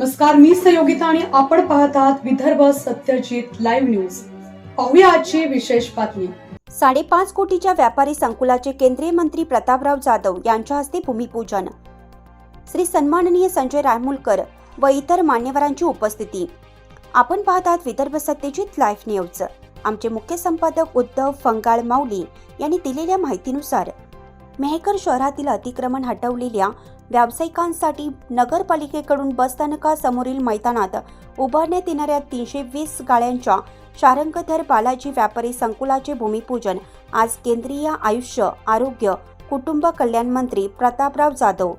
नमस्कार मी सहयोगिता आणि आपण पाहत आहात विदर्भ सत्यजित लाईव्ह न्यूज. पाहूया आजची विशेष बातमी. साडेपाच कोटीच्या व्यापारी संकुलाचे केंद्रीय मंत्री प्रतापराव जाधव यांच्या हस्ते भूमिपूजन. श्री सन्माननीय संजय रायमुलकर व इतर मान्यवरांची उपस्थिती. आपण पाहत आहात विदर्भ सत्यजित लाईव्ह न्यूज. आमचे मुख्य संपादक उद्धव फंगाळ माऊली यांनी दिलेल्या माहितीनुसार मेहकर शहरातील अतिक्रमण हटवलेल्या व्यावसायिकांसाठी नगरपालिकेकडून बसस्थानकासमोरील मैदानात उभारण्यात येणाऱ्या तीनशे वीस गाळ्यांच्या शारंगधर बालाजी व्यापारी संकुलाचे भूमिपूजन आज केंद्रीय आयुष्य आरोग्य कुटुंब कल्याण मंत्री प्रतापराव जाधव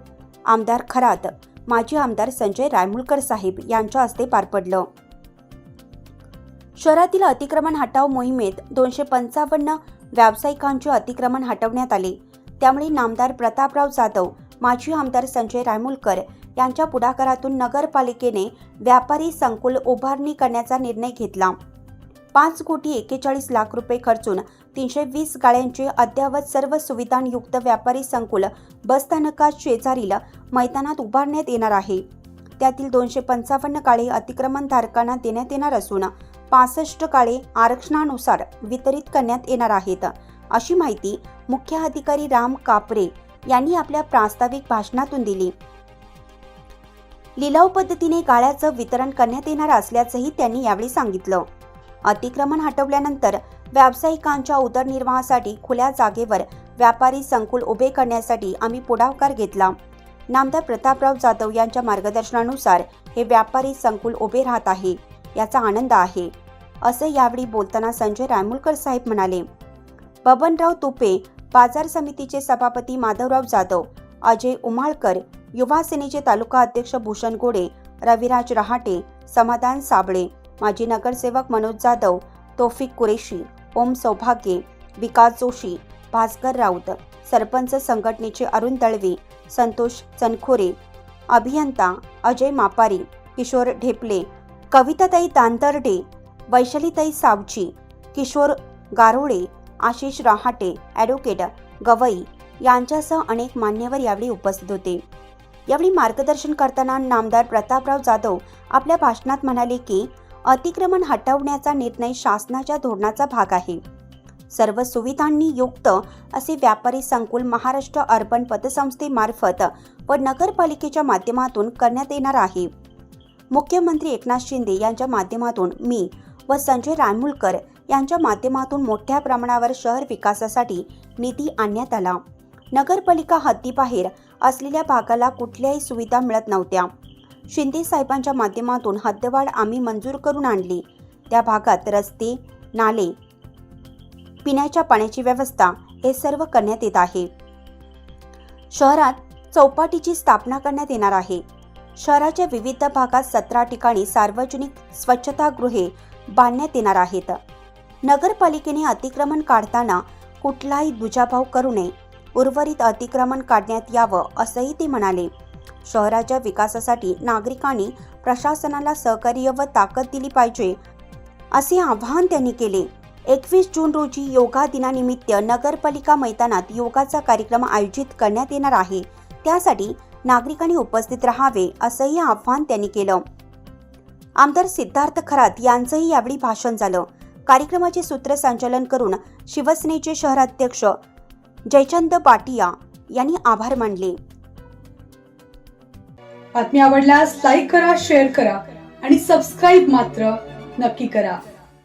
आमदार खरात माजी आमदार संजय रायमुलकर साहेब यांच्या हस्ते पार पडलं. शहरातील अतिक्रमण हटाव मोहिमेत दोनशे पंचावन्न व्यावसायिकांचे अतिक्रमण हटवण्यात आले. त्यामुळे नामदार प्रतापराव जाधव माजी आमदार संजय रायमुलकर यांच्या पुढाकारातून नगरपालिकेने व्यापारी संकुल उभारणी करण्याचा निर्णय घेतला. पाच कोटी एक्केचाळीस लाख रुपये खर्चून तीनशे वीस गाड्यांचे अद्ययावत सर्व सुविधांयुक्त व्यापारी संकुल बसस्थानकात शेजारील मैदानात उभारण्यात येणार आहे. त्यातील दोनशे पंचावन्न काळे अतिक्रमणधारकांना देण्यात येणार असून पासष्ट काळे आरक्षणानुसार वितरित करण्यात येणार आहेत. अशी माहिती मुख्य अधिकारी राम कापरे यांनी आपल्या प्रास्ताविक भाषणातून दिली. लिलाव पद्धतीने गाळ्याचं वितरण करण्यात येणार असल्याचंही त्यांनी यावेळी सांगितलं. अतिक्रमण हटवल्यानंतर व्यावसायिकांच्या उदरनिर्वाहासाठी खुल्या जागेवर व्यापारी संकुल उभे करण्यासाठी आम्ही पुढाकार घेतला. नामदार प्रतापराव जाधव यांच्या मार्गदर्शनानुसार हे व्यापारी संकुल उभे राहत आहे याचा आनंद आहे असं यावेळी बोलताना संजय रायमुलकर साहेब म्हणाले. बबनराव तुपे बाजार समितीचे सभापती माधवराव जाधव अजय उमाळकर युवा सेनेचे तालुका अध्यक्ष भूषण गोडे रविराज रहाटे समाधान साबळे माजी नगरसेवक मनोज जाधव तोफिक कुरेशी ओम सौभाग्ये विकास जोशी भास्कर राऊत सरपंच संघटनेचे अरुण दळवी संतोष चनखोरे अभियंता अजय मापारी किशोर ढेपले कविताताई तांतर्डे वैशलीताई सावची किशोर गारोळे आशिष रहाटे ॲडव्होकेट गवई यांच्यासह अनेक मान्यवर यावेळी उपस्थित होते. यावेळी मार्गदर्शन करताना नामदार प्रतापराव जाधव आपल्या भाषणात म्हणाले की अतिक्रमण हटवण्याचा निर्णय शासनाच्या धोरणाचा भाग आहे. सर्व सुविधांनी युक्त असे व्यापारी संकुल महाराष्ट्र अर्बन पतसंस्थेमार्फत व नगरपालिकेच्या माध्यमातून करण्यात येणार आहे. मुख्यमंत्री एकनाथ शिंदे यांच्या माध्यमातून मी व संजय रानमुलकर यांच्या माध्यमातून मोठ्या प्रमाणावर शहर विकासासाठी निधी आणण्यात आला. नगरपालिका हद्दीबाहेर असलेल्या भागाला कुठल्याही सुविधा मिळत नव्हत्या. शिंदे साहेबांच्या माध्यमातून हद्दवाढ आम्ही मंजूर करून आणली. त्या भागात रस्ते नाले पिण्याच्या पाण्याची व्यवस्था हे सर्व करण्यात येत आहे. शहरात चौपाटीची स्थापना करण्यात येणार आहे. शहराच्या विविध भागात सतरा ठिकाणी सार्वजनिक स्वच्छतागृहे बांधण्यात येणार आहेत. नगरपालिकेने अतिक्रमण काढताना कुठलाही दुजाभाव करू नये. उर्वरित अतिक्रमण काढण्यात यावं असंही ते म्हणाले. शहराच्या विकासासाठी नागरिकांनी प्रशासनाला सहकार्य व ताकद दिली पाहिजे असे आवाहन त्यांनी केले. एकवीस जून रोजी योगा दिनानिमित्त नगरपालिका मैदानात योगाचा कार्यक्रम आयोजित करण्यात येणार आहे. त्यासाठी नागरिकांनी उपस्थित राहावे असंही आवाहन त्यांनी केलं. आमदार सिद्धार्थ खरात यांचंही यावेळी भाषण झालं. कार्यक्रमाचे सूत्रसंचालन करून शिवसेनेचे शहराध्यक्ष जयचंद पाटिया यांनी आभार मानले. बातमी आवडल्यास लाईक करा शेअर करा आणि सबस्क्राईब मात्र नक्की करा.